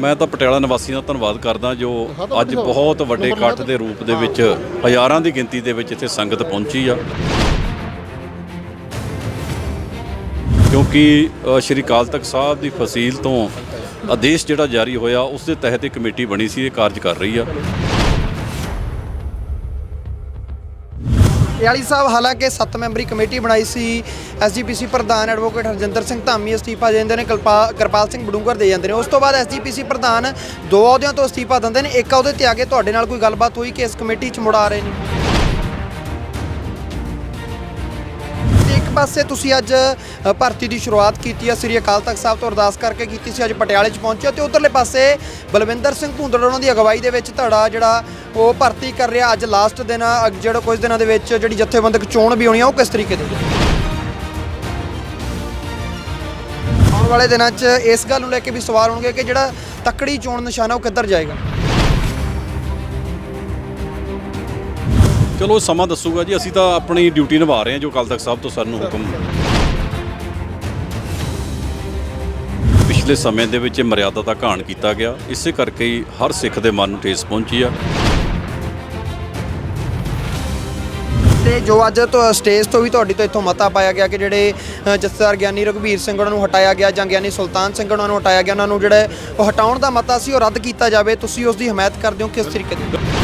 ਮੈਂ ਤਾਂ ਪਟਿਆਲਾ ਨਿਵਾਸੀ ਦਾ ਧੰਨਵਾਦ ਕਰਦਾ ਜੋ ਅੱਜ ਬਹੁਤ ਵੱਡੇ ਇਕੱਠ ਦੇ ਰੂਪ ਦੇ ਵਿੱਚ ਹਜ਼ਾਰਾਂ ਦੀ ਗਿਣਤੀ ਦੇ ਵਿੱਚ ਇੱਥੇ ਸੰਗਤ ਪਹੁੰਚੀ ਆ। ਕਿਉਂਕਿ ਸ਼੍ਰੀ ਅਕਾਲ ਤਖਤ ਸਾਹਿਬ ਦੀ ਫਸੀਲ ਤੋਂ ਆਦੇਸ਼ ਜਿਹੜਾ ਜਾਰੀ ਹੋਇਆ ਉਸ ਦੇ ਤਹਿਤ ਇੱਕ ਕਮੇਟੀ ਬਣੀ ਸੀ ਇਹ ਕਾਰਜ ਕਰ ਰਹੀ ਆ। ਯਾਲੀ ਸਾਹਿਬ, ਹਾਲਾਂਕਿ 7 ਮੈਂਬਰੀ ਕਮੇਟੀ ਬਣਾਈ ਸੀ। ਐਸਜੀਪੀਸੀ ਪ੍ਰਧਾਨ ਐਡਵੋਕੇਟ ਹਰਜਿੰਦਰ ਸਿੰਘ ਧਾਮੀ, ਅਸਤੀਫਾ ਦਿੰਦੇ ਨੇ, ਕਲਪਾ- ਕਿਰਪਾਲ ਸਿੰਘ ਬਡੂੰਗਰ ਦੇ ਜਾਂਦੇ ਨੇ। ਉਸ ਤੋਂ ਬਾਅਦ ਐਸਜੀਪੀਸੀ ਪ੍ਰਧਾਨ ਦੋ ਅਹੁਦਿਆਂ ਤੋਂ ਅਸਤੀਫਾ ਦਿੰਦੇ ਨੇ, ਇੱਕ ਅਹੁਦੇ ਤੇ ਆ ਕੇ ਤੁਹਾਡੇ ਨਾਲ ਕੋਈ ਗੱਲਬਾਤ ਹੋਈ ਕਿ ਇਸ ਕਮੇਟੀ 'ਚ ਮੁੜ ਆ ਰਹੇ ਨੇ? ਇੱਕ ਪਾਸੇ ਤੁਸੀਂ ਅੱਜ ਅ, ਭਰਤੀ ਦੀ ਸ਼ੁਰੂਆਤ ਕੀਤੀ ਹੈ ਸ੍ਰੀ ਅਕਾਲ ਤਖਤ ਸਾਹਿਬ ਤੋਂ ਅਰਦਾਸ ਕਰਕੇ ਕੀਤੀ ਸੀ ਅੱਜ ਪਟਿਆਲੇ 'ਚ ਪਹੁੰਚੇ ਹੋ ਤੇ ਉਧਰਲੇ ਪਾਸੇ ਬਲਵਿੰਦਰ ਸਿੰਘ ਭੁੰਦੜ ਉਹਨਾਂ ਦੀ ਅਗਵਾਈ ਦੇ ਵਿੱਚ ਧੜਾ ਜਿਹੜਾ ਉਹ ਭਰਤੀ ਕਰ ਰਿਹਾ ਅੱਜ ਲਾਸਟ ਦਿਨ ਆ ਅਗ- ਜਿਹੜਾ ਕੁਝ ਦਿਨਾਂ ਦੇ ਵਿੱਚ ਜਿਹੜੀ ਜਥੇਬੰਦਕ ਚੋਣ ਵੀ ਹੋਣੀ ਆ ਉਹ ਕਿਸ ਤਰੀਕੇ ਦੀ ਆਉਣ ਵਾਲੇ ਦਿਨਾਂ 'ਚ ਇਸ ਗੱਲ ਨੂੰ ਲੈ ਕੇ ਵੀ ਸਵਾਲ ਹੋਣਗੇ ਕਿ ਜਿਹੜਾ ਤਕੜੀ ਚੋਣ ਨਿਸ਼ਾਨਾ ਉਹ ਕਿੱਧਰ ਜਾਏਗਾ? ਚਲੋ ਸਮਾਂ ਦੱਸੂਗਾ ਜੀ ਅਸੀਂ ਤਾਂ ਆਪਣੀ ਡਿਊਟੀ ਨਿਭਾ ਰਹੇ ਹਾਂ ਜੋ ਅਕਾਲ ਤਖਤ ਸਾਹਿਬ ਤੋਂ ਸਾਨੂੰ ਹੁਕਮ ਪਿਛਲੇ ਸਮੇਂ ਦੇ ਵਿੱਚ ਇਹ ਮਰਿਆਦਾ ਦਾ ਘਾਣ ਕੀਤਾ ਗਿਆ। ਇਸੇ ਕਰਕੇ ਹੀ ਹਰ ਸਿੱਖ ਦੇ ਮਨ ਨੂੰ ਠੇਸ ਪਹੁੰਚੀ ਆ। ਤੇ ਜੋ ਅੱਜ ਤੋਂ ਸਟੇਜ ਤੋਂ ਵੀ ਤੁਹਾਡੀ ਤੋਂ ਇੱਥੋਂ ਮਤਾ ਪਾਇਆ ਗਿਆ ਕਿ ਜਿਹੜੇ ਅ, ਜਥੇਦਾਰ ਗਿਆਨੀ ਰਘਬੀਰ ਸਿੰਘ ਉਹਨਾਂ ਨੂੰ ਹਟਾਇਆ ਗਿਆ ਜਾਂ ਗਿਆਨੀ ਸੁਲਤਾਨ ਸਿੰਘ ਉਹਨਾਂ ਨੂੰ ਹਟਾਇਆ ਗਿਆ ਉਹਨਾਂ ਨੂੰ ਜਿਹੜਾ ਉਹ ਹਟਾਉਣ ਦਾ ਮਤਾ ਸੀ ਉਹ ਰੱਦ ਕੀਤਾ ਜਾਵੇ। ਤੁਸੀਂ ਉਸ ਦੀ ਹਮਾਇਤ ਕਰਦੇ ਹੋ ਕਿਸ ਤਰੀਕੇ ਦੀ?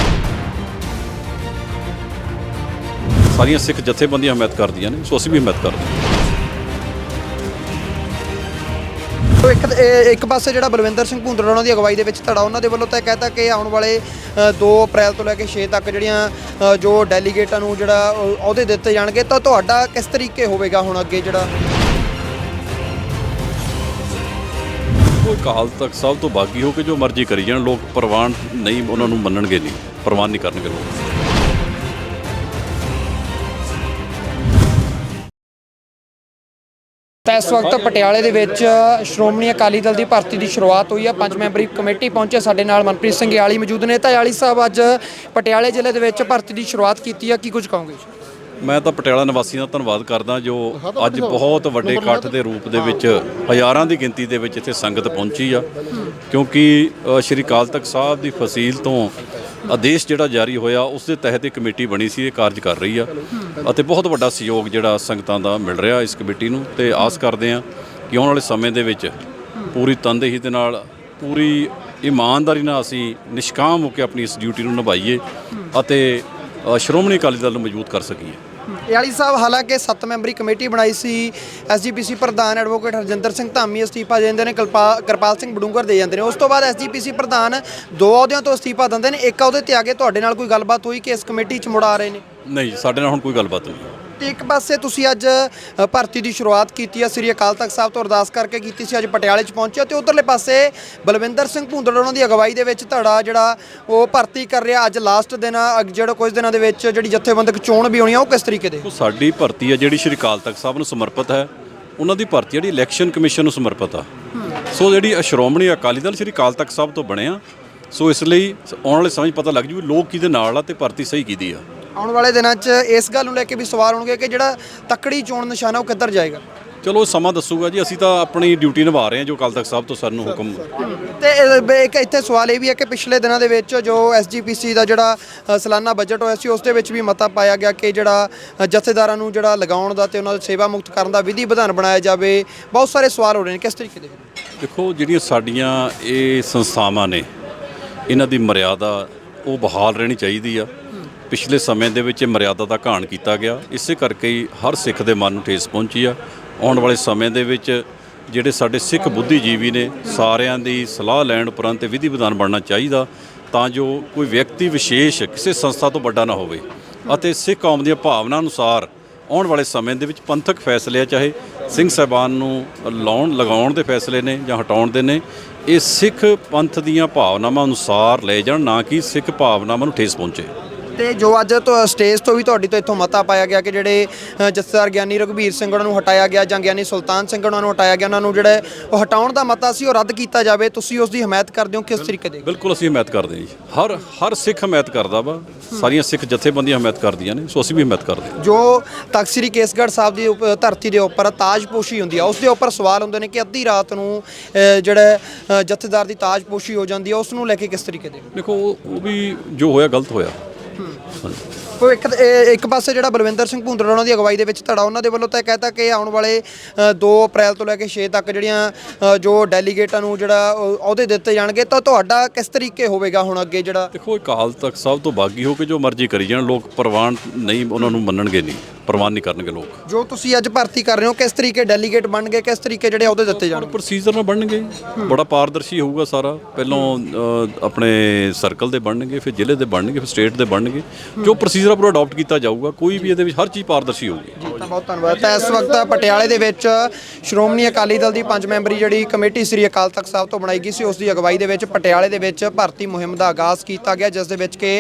ਸਾਰੀਆਂ ਸਿੱਖ ਜਥੇਬੰਦੀਆਂ ਹਮਾਇਤ ਕਰਦੀਆਂ ਨੇ ਸੋ ਅਸੀਂ ਵੀ ਹਮਾਇਤ ਕਰਦੇ ਹਾਂ। ਤੋ ਇੱਕ ਇਹ- ਇੱਕ ਪਾਸੇ ਜਿਹੜਾ ਬਲਵਿੰਦਰ ਸਿੰਘ ਭੁੰਦੜ ਉਹਨਾਂ ਦੀ ਅਗਵਾਈ ਦੇ ਵਿੱਚ ਧੜਾ ਉਹਨਾਂ ਦੇ ਵੱਲੋਂ ਤਾਂ ਇਹ ਕਹਿਤਾ ਕਿ ਆਉਣ ਵਾਲੇ ਅ, 2 ਅਪ੍ਰੈਲ ਤੋਂ ਲੈ ਕੇ 6 ਤੱਕ ਜਿਹੜੀਆਂ ਅ, ਜੋ ਡੈਲੀਗੇਟਾਂ ਨੂੰ ਜਿਹੜਾ ਉਹ ਅਹੁਦੇ ਦਿੱਤੇ ਜਾਣਗੇ ਤਾਂ ਤੁਹਾਡਾ ਕਿਸ ਤਰੀਕੇ ਹੋਵੇਗਾ ਹੁਣ ਅੱਗੇ ਜਿਹੜਾ? ਕੋਈ ਅਕਾਲ ਤਖਤ ਸਾਹਿਬ ਤੋਂ ਬਾਗੀ ਹੋ ਕੇ ਜੋ ਮਰਜ਼ੀ ਕਰੀ ਜਾਣ ਲੋਕ ਪ੍ਰਵਾਨ ਨਹੀਂ ਉਹਨਾਂ ਨੂੰ ਮੰਨਣਗੇ ਨਹੀਂ ਪ੍ਰਵਾਨ ਨਹੀਂ ਕਰਨਗੇ ਲੋਕ। ਤਾਂ ਇਸ ਵਕਤ ਪਟਿਆਲੇ ਦੇ ਵਿੱਚ ਸ਼੍ਰੋਮਣੀ ਅਕਾਲੀ ਦਲ ਦੀ ਭਰਤੀ ਦੀ ਸ਼ੁਰੂਆਤ ਹੋਈ ਆ। ਪੰਜ ਮੈਂਬਰੀ ਕਮੇਟੀ ਪਹੁੰਚੇ। ਸਾਡੇ ਨਾਲ ਮਨਪ੍ਰੀਤ ਸਿੰਘ ਯਾਲੀ ਮੌਜੂਦ ਨੇ। ਤਾਂ ਯਾਲੀ ਸਾਹਿਬ, ਅੱਜ ਪਟਿਆਲੇ ਜ਼ਿਲ੍ਹੇ ਦੇ ਵਿੱਚ ਭਰਤੀ ਦੀ ਸ਼ੁਰੂਆਤ ਕੀਤੀ ਆ। ਕੀ ਕੁਝ ਕਹੋਗੇ? ਮੈਂ ਤਾਂ ਪਟਿਆਲਾ ਨਿਵਾਸੀ ਦਾ ਧੰਨਵਾਦ ਕਰਦਾ, ਜੋ ਅੱਜ ਬਹੁਤ ਵੱਡੇ ਇਕੱਠ ਦੇ ਰੂਪ ਦੇ ਵਿੱਚ ਹਜ਼ਾਰਾਂ ਦੀ ਗਿਣਤੀ ਦੇ ਵਿੱਚ ਇੱਥੇ ਸੰਗਤ ਪਹੁੰਚੀ ਆ। ਕਿਉਂਕਿ ਸ਼੍ਰੀ ਅਕਾਲ ਤਖਤ ਸਾਹਿਬ ਦੀ ਫਸੀਲ ਤੋਂ ਆਦੇਸ਼ ਜਿਹੜਾ ਜਾਰੀ ਹੋਇਆ ਉਸ ਦੇ ਤਹਿਤ ਇਹ ਕਮੇਟੀ ਬਣੀ ਸੀ, ਇਹ ਕਾਰਜ ਕਰ ਰਹੀ ਆ। ਅਤੇ ਬਹੁਤ ਵੱਡਾ ਸਹਿਯੋਗ ਜਿਹੜਾ ਸੰਗਤਾਂ ਦਾ ਮਿਲ ਰਿਹਾ ਇਸ ਕਮੇਟੀ ਨੂੰ ਤੇ ਆਸ ਕਰਦੇ ਆ ਕਿ ਆਉਣ ਵਾਲੇ ਸਮੇਂ ਦੇ ਵਿੱਚ ਪੂਰੀ ਤਨਦੇਹੀ ਦੇ ਨਾਲ, ਪੂਰੀ ਇਮਾਨਦਾਰੀ ਨਾਲ ਅਸੀਂ ਨਿਸ਼ਕਾਮ ਹੋ ਕੇ ਆਪਣੀ ਇਸ ਡਿਊਟੀ ਨੂੰ ਨਿਭਾਈਏ ਅਤੇ ਸ਼੍ਰੋਮਣੀ ਅਕਾਲੀ ਦਲ ਨੂੰ ਮਜ਼ਬੂਤ ਕਰ ਸਕੀਏ। ਯਾਲੀ ਸਾਹਿਬ ਹਾਲਾਂਕਿ 7 ਮੈਂਬਰੀ ਕਮੇਟੀ ਬਣਾਈ ਸੀ ਐਸਜੀਪੀਸੀ ਪ੍ਰਧਾਨ ਐਡਵੋਕੇਟ ਹਰਜਿੰਦਰ ਸਿੰਘ ਧਾਮੀ ਅਸਤੀਫਾ ਦਿੰਦੇ ਨੇ ਕਲਪਾ- ਕਿਰਪਾਲ ਸਿੰਘ ਬਡੂੰਗਰ ਦੇ ਜਾਂਦੇ ਨੇ ਉਸ ਤੋਂ ਬਾਅਦ ਐਸਜੀਪੀਸੀ ਪ੍ਰਧਾਨ ਦੋ ਅਹੁਦਿਆਂ ਤੋਂ ਅਸਤੀਫਾ ਦਿੰਦੇ ਨੇ ਇੱਕ ਅਹੁਦੇ ਤੇ ਆ ਕੇ ਤੁਹਾਡੇ ਨਾਲ ਕੋਈ ਗੱਲਬਾਤ ਹੋਈ ਕਿ ਇਸ ਕਮੇਟੀ 'ਚ ਮੁੜ ਆ ਰਹੇ ਨੇ ਨਹੀਂ ਸਾਡੇ ਨਾਲ ਹੁਣ ਕੋਈ ਗੱਲਬਾਤ ਨਹੀਂ ਤੇ ਇੱਕ ਪਾਸੇ ਤੁਸੀਂ ਅੱਜ ਅ, ਭਰਤੀ ਦੀ ਸ਼ੁਰੂਆਤ ਕੀਤੀ ਹੈ ਸ੍ਰੀ ਅਕਾਲ ਤਖਤ ਸਾਹਿਬ ਤੋਂ ਅਰਦਾਸ ਕਰਕੇ ਕੀਤੀ ਸੀ ਅੱਜ ਪਟਿਆਲੇ 'ਚ ਪਹੁੰਚੇ ਹੋ ਤੇ ਉਧਰਲੇ ਪਾਸੇ ਬਲਵਿੰਦਰ ਸਿੰਘ ਭੁੰਦੜ ਉਹਨਾਂ ਦੀ ਅਗਵਾਈ ਦੇ ਵਿੱਚ ਧੜਾ ਜਿਹੜਾ ਉਹ ਭਰਤੀ ਕਰ ਰਿਹਾ ਅੱਜ ਲਾਸਟ ਦਿਨ ਆ ਅਗ- ਜਿਹੜਾ ਕੁਝ ਦਿਨਾਂ ਦੇ ਵਿੱਚ ਜਿਹੜੀ ਜਥੇਬੰਦਕ ਚੋਣ ਵੀ ਹੋਣੀ ਆ ਉਹ ਕਿਸ ਤਰੀਕੇ ਦੇ? ਉਹ ਸਾਡੀ ਭਰਤੀ ਹੈ ਜਿਹੜੀ ਸ਼੍ਰੀ ਅਕਾਲ ਤਖਤ ਸਾਹਿਬ ਨੂੰ ਸਮਰਪਿਤ ਹੈ ਉਹਨਾਂ ਦੀ ਭਰਤੀ ਜਿਹੜੀ ਇਲੈਕਸ਼ਨ ਕਮਿਸ਼ਨ ਨੂੰ ਸਮਰਪਿਤ ਆ। ਸੋ ਜਿਹੜੀ ਸ਼੍ਰੋਮਣੀ ਅਕਾਲੀ ਦਲ ਸ਼੍ਰੀ ਅਕਾਲ ਤਖਤ ਸਾਹਿਬ ਤੋਂ ਬਣਿਆ ਸੋ ਇਸ ਲਈ ਆਉਣ ਵਾਲੇ ਸਮੇਂ 'ਚ ਪਤਾ ਲੱਗ ਜੂ ਵੀ ਲੋਕ ਕਿਹਦੇ ਨਾਲ ਆ ਤੇ ਭਰਤੀ ਸਹੀ ਕਿਹਦੀ ਆ। ਆਉਣ ਵਾਲੇ ਦਿਨਾਂ 'ਚ ਇਸ ਗੱਲ ਨੂੰ ਲੈ ਕੇ ਵੀ ਸਵਾਲ ਹੋਣਗੇ ਕਿ ਜਿਹੜਾ ਤੱਕੜੀ ਚੋਣ ਨਿਸ਼ਾਨਾ ਉਹ ਕਿੱਧਰ ਜਾਏਗਾ। ਚਲੋ ਸਮਾਂ ਦੱਸੂਗਾ ਜੀ। ਅਸੀਂ ਤਾਂ ਆਪਣੀ ਡਿਊਟੀ ਨਿਭਾ ਰਹੇ ਹਾਂ ਜੋ ਅਕਾਲ ਤਖਤ ਸਾਹਿਬ ਤੋਂ ਸਾਨੂੰ ਹੁਕਮ ਤੇ ਇੱਕ ਇੱਥੇ ਸਵਾਲ ਇਹ ਵੀ ਹੈ ਕਿ ਪਿਛਲੇ ਦਿਨਾਂ ਦੇ ਵਿੱਚ ਜੋ ਐਸਜੀਪੀਸੀ ਦਾ ਜਿਹੜਾ ਸਾਲਾਨਾ ਬਜਟ ਹੋਇਆ ਸੀ ਉਸ ਦੇ ਵਿੱਚ ਵੀ ਮਤਾ ਪਾਇਆ ਗਿਆ ਕਿ ਜਿਹੜਾ ਜਥੇਦਾਰਾਂ ਨੂੰ ਜਿਹੜਾ ਲਗਾਉਣ ਦਾ ਤੇ ਉਹਨਾਂ ਦਾ ਸੇਵਾ ਮੁਕਤ ਕਰਨ ਦਾ ਵਿਧੀ ਵਿਧਾਨ ਬਣਾਇਆ ਜਾਵੇ। ਬਹੁਤ ਸਾਰੇ ਸਵਾਲ ਹੋ ਰਹੇ ਨੇ। ਕਿਸ ਤਰੀਕੇ ਦੇ ਦੇਖੋ ਜਿਹੜੀਆਂ ਸਾਡੀਆਂ ਇਹ ਸੰਸਥਾਵਾਂ ਨੇ ਇਹਨਾਂ ਦੀ ਮਰਿਆਦਾ ਉਹ ਬਹਾਲ ਰਹਿਣੀ ਚਾਹੀਦੀ ਆ। ਪਿਛਲੇ ਸਮੇਂ ਦੇ ਵਿੱਚ ਇਹ ਮਰਿਆਦਾ ਦਾ ਘਾਣ ਕੀਤਾ ਗਿਆ। ਇਸੇ ਕਰਕੇ ਹੀ ਹਰ ਸਿੱਖ ਦੇ ਮਨ ਨੂੰ ਠੇਸ ਪਹੁੰਚੀ ਆ। ਆਉਣ ਵਾਲੇ ਸਮੇਂ ਦੇ ਵਿੱਚ ਜਿਹੜੇ ਸਾਡੇ ਸਿੱਖ ਬੁੱਧੀਜੀਵੀ ਨੇ, ਸਾਰਿਆਂ ਦੀ ਸਲਾਹ ਲੈਣ ਉਪਰੰਤ ਇਹ ਵਿਧੀ ਵਿਧਾਨ ਬਣਨਾ ਚਾਹੀਦਾ, ਤਾਂ ਜੋ ਕੋਈ ਵਿਅਕਤੀ ਵਿਸ਼ੇਸ਼ ਕਿਸੇ ਸੰਸਥਾ ਤੋਂ ਵੱਡਾ ਨਾ ਹੋਵੇ ਅਤੇ ਸਿੱਖ ਕੌਮ ਦੀਆਂ ਭਾਵਨਾ ਅਨੁਸਾਰ ਆਉਣ ਵਾਲੇ ਸਮੇਂ ਦੇ ਵਿੱਚ ਪੰਥਕ ਫੈਸਲੇ ਆ, ਚਾਹੇ ਸਿੰਘ ਸਾਹਿਬਾਨ ਨੂੰ ਲਾਉਣ, ਲਗਾਉਣ ਦੇ ਫੈਸਲੇ ਨੇ ਜਾਂ ਹਟਾਉਣ ਦੇ ਨੇ, ਇਹ ਸਿੱਖ ਪੰਥ ਦੀਆਂ ਭਾਵਨਾਵਾਂ ਅਨੁਸਾਰ ਲਏ ਜਾਣ, ਨਾ ਕਿ ਸਿੱਖ ਭਾਵਨਾਵਾਂ ਨੂੰ ਠੇਸ ਪਹੁੰਚੇ। ਤੇ ਜੋ ਅੱਜ ਤੋਂ ਸਟੇਜ ਤੋਂ ਵੀ ਤੁਹਾਡੀ ਤੋਂ ਇੱਥੋਂ ਮਤਾ ਪਾਇਆ ਗਿਆ ਕਿ ਜਿਹੜੇ ਜਥੇਦਾਰ ਗਿਆਨੀ ਰਘਬੀਰ ਸਿੰਘ ਉਹਨਾਂ ਨੂੰ ਹਟਾਇਆ ਗਿਆ ਜਾਂ ਗਿਆਨੀ ਸੁਲਤਾਨ ਸਿੰਘ ਉਹਨਾਂ ਨੂੰ ਹਟਾਇਆ ਗਿਆ ਉਹਨਾਂ ਨੂੰ ਜਿਹੜੇ ਉਹ ਹਟਾਉਣ ਦਾ ਮਤਾ ਸੀ ਉਹ ਰੱਦ ਕੀਤਾ ਜਾਵੇ ਤੁਸੀਂ ਉਸ ਦੀ ਹਮਾਇਤ ਕਰਦੇ ਹੋ ਕਿਸ ਤਰੀਕੇ ਦੇ? ਬਿਲਕੁਲ ਅਸੀਂ ਹਮਾਇਤ ਕਰਦੇ ਹਾਂ ਜੀ। ਹਰ ਹਰ ਸਿੱਖ ਹਮਾਇਤ ਕਰਦਾ ਵਾ ਸਾਰੀਆਂ ਸਿੱਖ ਜਥੇਬੰਦੀਆਂ ਹਮਾਇਤ ਕਰਦੀਆਂ ਨੇ ਸੋ ਅਸੀਂ ਵੀ ਹਮਾਇਤ ਕਰਦੇ ਹਾਂ। ਜੋ ਤਖਤ ਸ੍ਰੀ ਕੇਸਗੜ੍ਹ ਸਾਹਿਬ ਦੀ ਧਰਤੀ ਦੇ ਉੱਪਰ ਤਾਜਪੋਸ਼ੀ ਹੁੰਦੀ ਆ ਉਸ ਦੇ ਉੱਪਰ ਸਵਾਲ ਹੁੰਦੇ ਨੇ ਕਿ ਅੱਧੀ ਰਾਤ ਨੂੰ ਜਿਹੜਾ ਜਥੇਦਾਰ ਦੀ ਤਾਜਪੋਸ਼ੀ ਹੋ ਜਾਂਦੀ ਆ ਉਸ ਨੂੰ ਲੈ ਕੇ ਕਿਸ ਤਰੀਕੇ ਦੇ? ਦੇਖੋ ਉਹ ਉਹ ਵੀ ਜੋ ਹੋਇਆ ਗਲਤ ਹੋਇਆ। ਹਾਂਜੀ ਉਹ ਇੱਕ ਇਹ- ਇੱਕ ਪਾਸੇ ਜਿਹੜਾ ਬਲਵਿੰਦਰ ਸਿੰਘ ਭੁੰਦੜ ਉਹਨਾਂ ਦੀ ਅਗਵਾਈ ਦੇ ਵਿੱਚ ਧੜਾ ਉਹਨਾਂ ਦੇ ਵੱਲੋਂ ਤਾਂ ਇਹ ਕਹਿਤਾ ਕਿ ਆਉਣ ਵਾਲੇ ਅ, 2 ਅਪ੍ਰੈਲ ਤੋਂ ਲੈ ਕੇ 6 ਤੱਕ ਜਿਹੜੀਆਂ ਅ, ਜੋ ਡੈਲੀਗੇਟਾਂ ਨੂੰ ਜਿਹੜਾ ਉਹ ਅਹੁਦੇ ਦਿੱਤੇ ਜਾਣਗੇ ਤਾਂ ਤੁਹਾਡਾ ਕਿਸ ਤਰੀਕੇ ਹੋਵੇਗਾ ਹੁਣ ਅੱਗੇ ਜਿਹੜਾ? ਦੇਖੋ ਅਕਾਲ ਤਖਤ ਸਾਹਿਬ ਤੋਂ ਬਾਗੀ ਹੋ ਕੇ ਜੋ ਮਰਜ਼ੀ ਕਰੀ ਜਾਣ ਲੋਕ ਪ੍ਰਵਾਨ ਨਹੀਂ ਉਹਨਾਂ ਨੂੰ ਮੰਨਣਗੇ ਨਹੀਂ। ਪ੍ਰਵਾਨ ਨਹੀਂ ਕਰਨਗੇ ਲੋਕ। ਜੋ ਤੁਸੀਂ ਅੱਜ ਭਰਤੀ ਕਰ ਰਹੇ ਹੋ ਕਿਸ ਤਰੀਕੇ ਡੈਲੀਗੇਟ ਬਣਨਗੇ ਕਿਸ ਤਰੀਕੇ ਜਿਹੜੇ ਅਹੁਦੇ ਦਿੱਤੇ ਜਾਣਗੇ? ਪ੍ਰੋਸੀਜਰ ਨਾਲ ਬਣਨਗੇ ਬੜਾ ਪਾਰਦਰਸ਼ੀ ਹੋਊਗਾ ਸਾਰਾ। ਪਹਿਲਾਂ ਅ, ਆਪਣੇ ਸਰਕਲ ਦੇ ਬਣਨਗੇ ਫਿਰ ਜ਼ਿਲ੍ਹੇ ਦੇ ਬਣਨਗੇ ਫਿਰ ਸਟੇਟ ਦੇ ਬਣਨਗੇ। ਜੋ ਪ੍ਰੋਸੀਜਰ ਆ ਪੂਰਾ ਅਡਾਪਟ ਕੀਤਾ ਜਾਊਗਾ। ਕੋਈ ਵੀ ਇਹਦੇ ਵਿੱਚ ਹਰ ਚੀਜ਼ ਪਾਰਦਰਸ਼ੀ ਹੋਊਗੀ। ਬਹੁਤ ਧੰਨਵਾਦ। ਤਾਂ ਇਸ ਵਕਤ ਪਟਿਆਲੇ ਦੇ ਵਿੱਚ ਸ਼੍ਰੋਮਣੀ ਅਕਾਲੀ ਦਲ ਦੀ ਪੰਜ ਮੈਂਬਰੀ ਜਿਹੜੀ ਕਮੇਟੀ ਸ੍ਰੀ ਅਕਾਲ ਤਖਤ ਸਾਹਿਬ ਤੋਂ ਬਣਾਈ ਗਈ ਸੀ, ਉਸ ਦੀ ਅਗਵਾਈ ਦੇ ਵਿੱਚ ਪਟਿਆਲੇ ਦੇ ਵਿੱਚ ਭਰਤੀ ਮੁਹਿੰਮ ਦਾ ਆਗਾਜ਼ ਕੀਤਾ ਗਿਆ, ਜਿਸ ਦੇ ਵਿੱਚ ਕਿ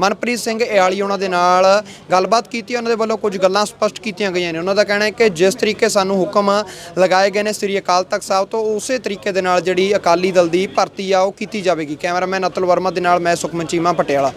ਮਨਪ੍ਰੀਤ ਸਿੰਘ ਇਆਲੀ ਉਹਨਾਂ ਦੇ ਨਾਲ ਗੱਲਬਾਤ ਕੀਤੀ, ਉਹਨਾਂ ਦੇ ਵੱਲੋਂ ਕੁਝ ਗੱਲਾਂ ਸਪਸ਼ਟ ਕੀਤੀਆਂ ਗਈਆਂ ਨੇ। ਉਹਨਾਂ ਦਾ ਕਹਿਣਾ ਹੈ ਕਿ ਜਿਸ ਤਰੀਕੇ ਸਾਨੂੰ ਹੁਕਮ ਲਗਾਏ ਗਏ ਨੇ ਸ੍ਰੀ ਅਕਾਲ ਤਖਤ ਸਾਹਿਬ ਤੋਂ, ਉਸੇ ਤਰੀਕੇ ਦੇ ਨਾਲ ਜਿਹੜੀ ਅਕਾਲੀ ਦਲ ਦੀ ਭਰਤੀ ਆ, ਉਹ ਕੀਤੀ ਜਾਵੇਗੀ। ਕੈਮਰਾਮੈਨ ਅਤੁਲ ਵਰਮਾ ਦੇ ਨਾਲ ਮੈਂ ਸੁਖਮਨ ਚੀਮਾ, ਪਟਿਆਲਾ।